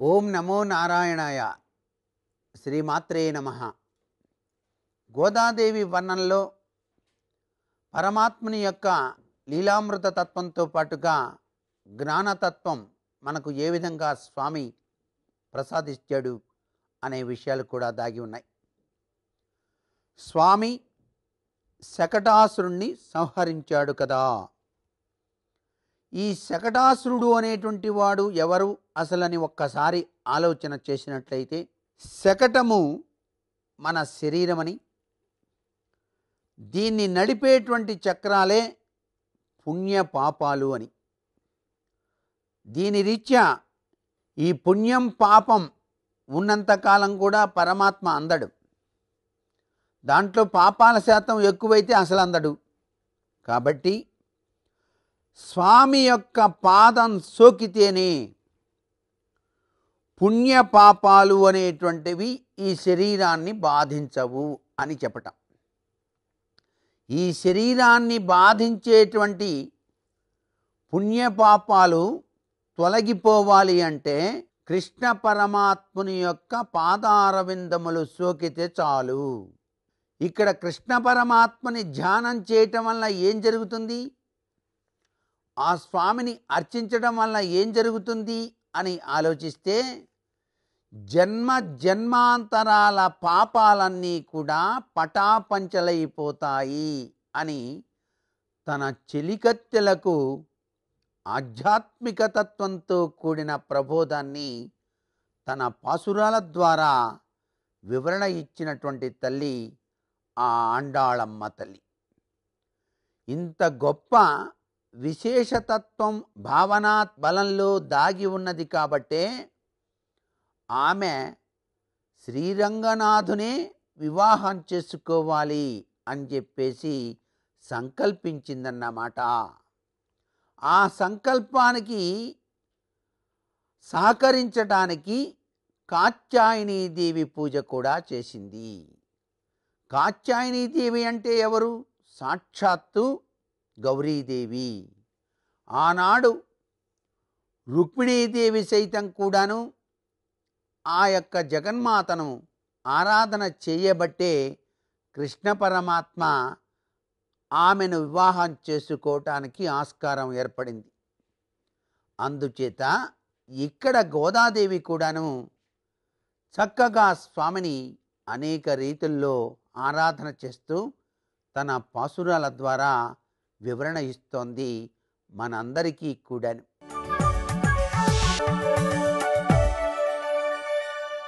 ఓం నమో నారాయణాయ. శ్రీమాత్రే నమ. గోదాదేవి వర్ణంలో పరమాత్ముని యొక్క లీలామృత తత్వంతో పాటుగా జ్ఞానతత్వం మనకు ఏ విధంగా స్వామి ప్రసాదించాడు అనే విషయాలు కూడా దాగి ఉన్నాయి. స్వామి శకటాసురుణ్ణి సంహరించాడు కదా. ఈ శకటాసురుడు అనేటువంటి వాడు ఎవరు? అసలని ఒక్కసారి ఆలోచన చేసినట్లయితే శకటము మన శరీరమని దీన్ని నడిపేటువంటి చక్రాలే పుణ్య పాపాలు అని. దీని రీత్యా ఈ పుణ్యం పాపం ఉన్నంతకాలం కూడా పరమాత్మ అందడు. దాంట్లో పాపాల శాతం ఎక్కువైతే అసలు అందడు. కాబట్టి స్వామి యొక్క పాదం సోకితేనే పుణ్యపాపాలు అనేటువంటివి ఈ శరీరాన్ని బాధించవు అని చెప్పటం. ఈ శరీరాన్ని బాధించేటువంటి పుణ్యపాపాలు తొలగిపోవాలి అంటే కృష్ణ పరమాత్ముని యొక్క పాదారవిందములు సోకితే చాలు. ఇక్కడ కృష్ణ పరమాత్మని ధ్యానం చేయటం వల్ల ఏం జరుగుతుంది? ఆ స్వామిని అర్చించడం వల్ల ఏం జరుగుతుంది అని ఆలోచిస్తే జన్మ జన్మాంతరాల పాపాలన్నీ కూడా పటాపంచలైపోతాయి అని తన చెలికత్తెలకు ఆధ్యాత్మిక తత్వంతో కూడిన ప్రబోధాన్ని తన పాసురాల ద్వారా వివరణ ఇచ్చినటువంటి తల్లి ఆ ఆండాళమ్మ తల్లి. ఇంత గొప్ప విశేషతత్వం భావనా బలంలో దాగి ఉన్నది కాబట్టే ఆమె శ్రీరంగనాథునే వివాహం చేసుకోవాలి అని చెప్పేసి సంకల్పించిందన్నమాట. ఆ సంకల్పానికి సహకరించడానికి కాత్యాయనీదేవి పూజ కూడా చేసింది. కాత్యాయనీదేవి అంటే ఎవరు? సాక్షాత్తు గౌరీదేవి. ఆనాడు రుక్మిణీదేవి సైతం కూడాను ఆ యొక్క జగన్మాతను ఆరాధన చేయబట్టే కృష్ణ పరమాత్మ ఆమెను వివాహం చేసుకోవటానికి ఆస్కారం ఏర్పడింది. అందుచేత ఇక్కడ గోదాదేవి కూడాను చక్కగా స్వామిని అనేక రీతుల్లో ఆరాధన చేస్తూ తన పాసురాల ద్వారా వివరణ ఇస్తోంది మనందరికీ కూడాను.